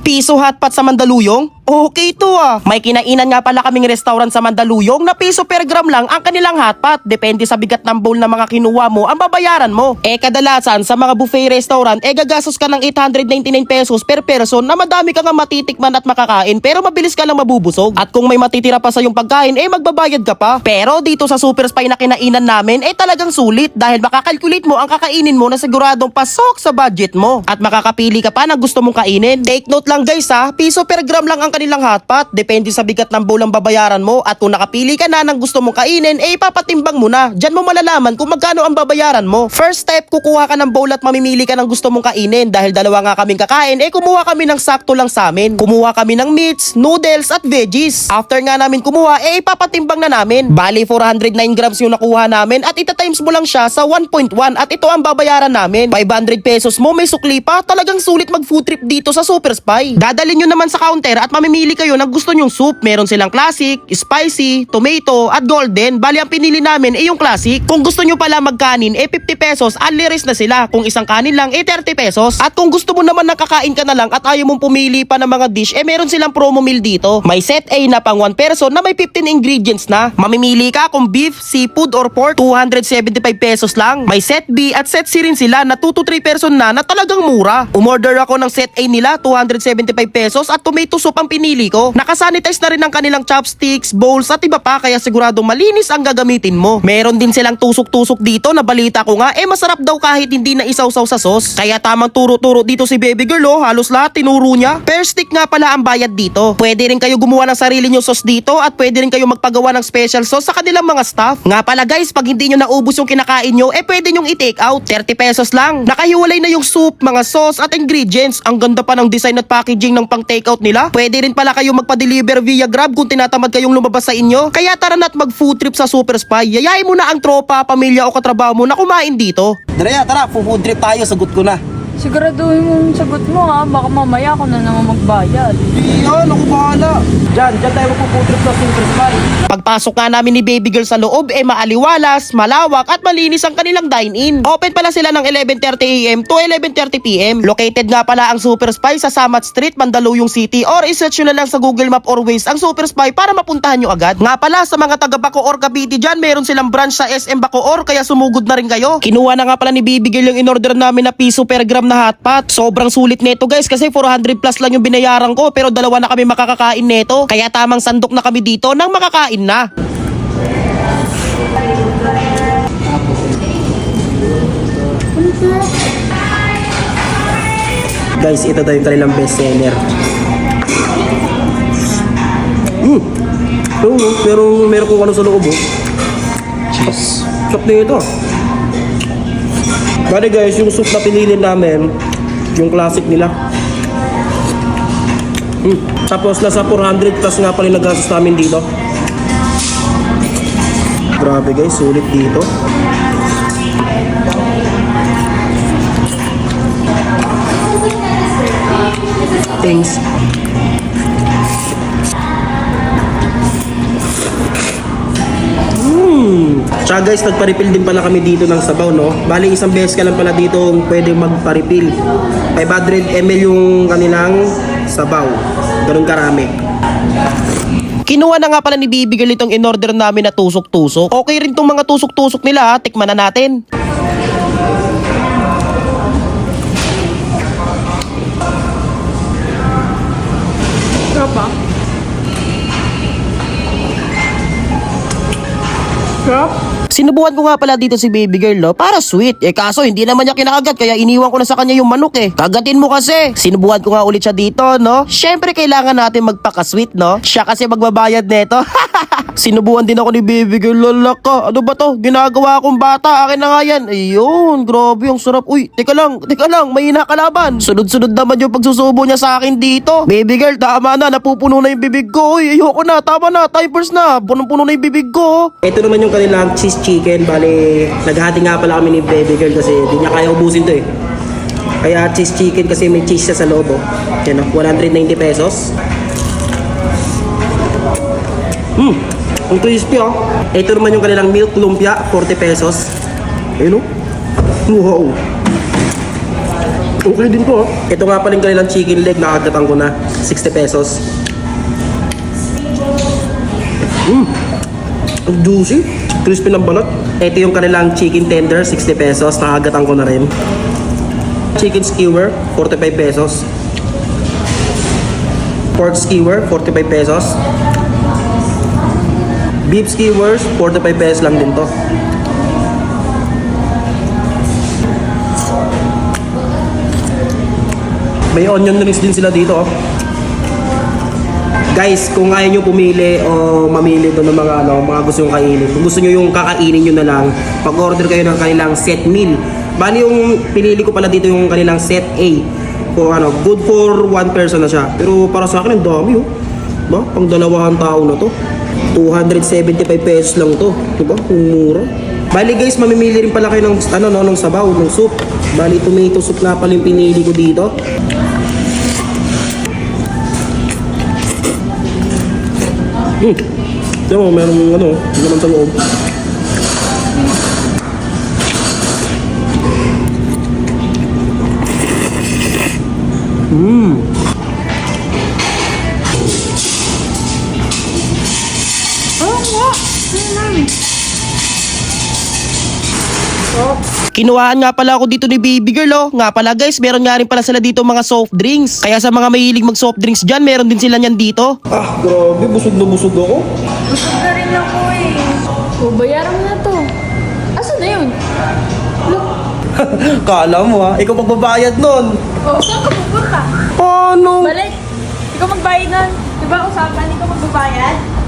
Piso hotpot sa Mandaluyong? Okay to ah. May kinainan nga pala kaming restaurant sa Mandaluyong na piso per gram lang ang kanilang hotpot. Depende sa bigat ng bowl na mga kinuha mo ang babayaran mo. Eh kadalasan sa mga buffet restaurant eh gagastos ka ng 899 pesos per person na madami ka nga matitikman at makakain pero mabilis ka lang mabubusog. At kung may matitira pa sa yung pagkain eh magbabayad ka pa. Pero dito sa Super Spy na kinainan namin eh talagang sulit dahil makakalculate mo ang kakainin mo na siguradong pasok sa budget mo. At makakapili ka pa ng gusto mong kainin. Take note lang guys ha, piso per gram lang ang kanilang hotpot. Depende sa bigat ng bowl babayaran mo. At kung nakapili ka na ng gusto mong kainin, eh ipapatimbang mo na. Diyan mo malalaman kung magkano ang babayaran mo. First step, kukuha ka ng bowl at mamimili ka ng gusto mong kainin. Dahil dalawa nga kaming kakain, eh kumuha kami ng sakto lang sa amin. Kumuha kami ng meats, noodles at veggies. After nga namin kumuha, eh ipapatimbang na namin. Bali 409 grams yung nakuha namin at ita-times mo lang siya sa 1.1 at ito ang babayaran namin. 500 pesos mo, may sukli pa. Talagang sulit mag food trip dito sa Super Spy. Dadalhin nyo naman sa counter at mamimili kayo ng gusto nyong soup. Meron silang classic, spicy, tomato at golden. Bali ang pinili namin ay yung classic. Kung gusto nyo pala magkanin, eh 50 pesos, rice na sila. Kung isang kanin lang, eh 30 pesos. At kung gusto mo naman nakakain ka na lang at ayaw mong pumili pa ng mga dish, eh meron silang promo meal dito. May set A na pang 1 person na may 15 ingredients na. Mamimili ka kung beef, seafood or pork, 275 pesos lang. May set B at set C rin sila na 2 to 3 person na na talagang mura. Umorder ako ng set A nila, 275 pesos at tomato soup ang pinili ko. Nakasanitize na rin ang kanilang chopsticks, bowls at iba pa kaya siguradong malinis ang gagamitin mo. Meron din silang tusok-tusok dito na balita ko nga eh masarap daw kahit hindi na isawsaw sa sauce. Kaya tamang turo-turo dito si baby girl oh, halos lahat tinuro niya. Per stick nga pala ang bayad dito. Pwede rin kayo gumawa ng sarili nyo sauce dito at pwede rin kayo magpagawa ng special sauce sa kanilang mga staff. Nga pala guys, pag hindi nyo naubos yung kinakain nyo, eh pwede nyong i-take out. 30 pesos lang. Nakahiwalay na yung soup, mga sauce at ingredients. Ang ganda pa ng design at packaging ng pang take out nila. Pwede rin pala kayo magpa-deliver via Grab kung tinatamad kayong lumabas sa inyo. Kaya tara na't mag food trip sa Super Spy. Yayain mo na ang tropa, pamilya o katrabaho mo na kumain dito. Drea, tara, food trip tayo. Sagot ko na. Siguraduhin mong sagot mo ha, baka mamaya ako na naman magbayad. Iyan, ako bahala. Diyan, diyan tayo magpuputrip sa Super Spy. Pagpasok nga namin ni Baby Girl sa loob, eh maaliwalas, malawak at malinis ang kanilang dine-in. Open pala sila ng 11.30am to 11.30pm. Located nga pala ang Super Spy sa Samat Street, Mandaluyong City or isearch nyo na lang sa Google Map or Waze ang Super Spy para mapuntahan nyo agad. Nga pala sa mga taga Bacoor Cavite dyan, meron silang branch sa SM Bacoor kaya sumugod na rin kayo. Kinuha na nga pala ni Baby Girl yung in-order namin na piso per gram na hotpot. Sobrang sulit nito guys kasi 400 plus lang yung binayaran ko pero dalawa na kami makakakain nito. Kaya tamang sandok na kami dito nang makakain na. Guys, ito daw yung kanilang best seller. Mm. Oo, pero meron kung ano sa loob oh. Cheese. Chop na ito. Bale guys, yung soup na pinili namin, yung classic nila. Mm. Tapos nasa 400 plus nga pala yung nagastos namin dito. Grabe guys, sulit dito. Thanks. Tsaka guys, nagpa-refill din pala kami dito ng sabaw, no? Bali, isang beses ka lang pala dito pwede magpa-refill. 500 ml yung kanilang sabaw. Ganun karami. Kinuha na nga pala ni Bibi Girl itong in-order namin na tusok-tusok. Okay rin tong mga tusok-tusok nila ha. Tikman na natin. Tropa? Sarap? Sinubukan ko nga pala dito si baby girl no, para sweet. Eh kaso hindi naman niya kinakagat kaya iniwan ko na sa kanya yung manok eh. Kagatin mo kasi. Sinubukan ko nga ulit siya dito no. Syempre kailangan natin magpaka-sweet no. Siya kasi magbabayad neto. Sinubukan din ako ni baby girl. Lala ka. Ano ba to? Ginagawa akong bata. Akin na nga yan. Ayun. Grabe yung sarap. Uy, teka lang. Teka lang. May hinakalaban. Sunod-sunod naman yung pagsusubo niya sa akin dito. Baby girl, tama na. Napupuno na yung bibig ko. Uy, ayoko na. Tama na. Typers na. Punong-puno na yung bibig ko. Ito naman yung kanilang cheese chicken. Bali, naghati nga pala kami ni baby girl kasi di niya kaya ubusin to eh. Kaya cheese chicken kasi may cheese siya sa loob oh. Yan oh, 190 pesos. Hmm, ang crispy oh. Ito naman yung kanilang milk lumpia, 40 pesos. Ayun oh. Wow. Okay din to. Ito nga pala yung kanilang chicken leg, nakagatan ko na. 60 pesos. Mmm. Ang juicy. Crispy ng balat. Ito yung kanilang chicken tender, 60 pesos. Nakagatan ko na rin. Chicken skewer, 45 pesos. Pork skewer, 45 pesos. Beef skewers, 45 pesos lang din to. May onion rings din sila dito. Oh. Guys, kung ayaw nyo pumili o mamili doon ng mga ano, mga gusto nyo kainin. Kung gusto nyo yung kakainin nyo na lang, pag-order kayo ng kanilang set meal. Bali yung pinili ko pala dito yung kanilang set A. Kung ano, good for one person na siya. Pero para sa akin, ang dami oh. Ba? Pang dalawang tao na to. 275 pesos lang to. Diba? Kung mura. Bali guys, mamimili rin pala kayo ng, ano, no, ng sabaw, ng soup. Bali, tomato soup nga pala yung pinili ko dito. Hmm. Tiyan mo, merong ano, naman sa loob. Kinuhaan nga pala ako dito ni baby girl oh. Nga pala guys, meron nga rin pala sila dito mga soft drinks. Kaya sa mga mahilig mag soft drinks dyan, meron din sila niyan dito. Ah, grabe, busog na busog ako. Busog na rin ako eh. O, bayaran mo na to. Asa na yun? Look. Kala mo ha, ikaw magbabayad nun. O, saan ka pupunta? Paano? Balik. Ikaw magbayad nun. Diba usapan, ikaw magbabayad?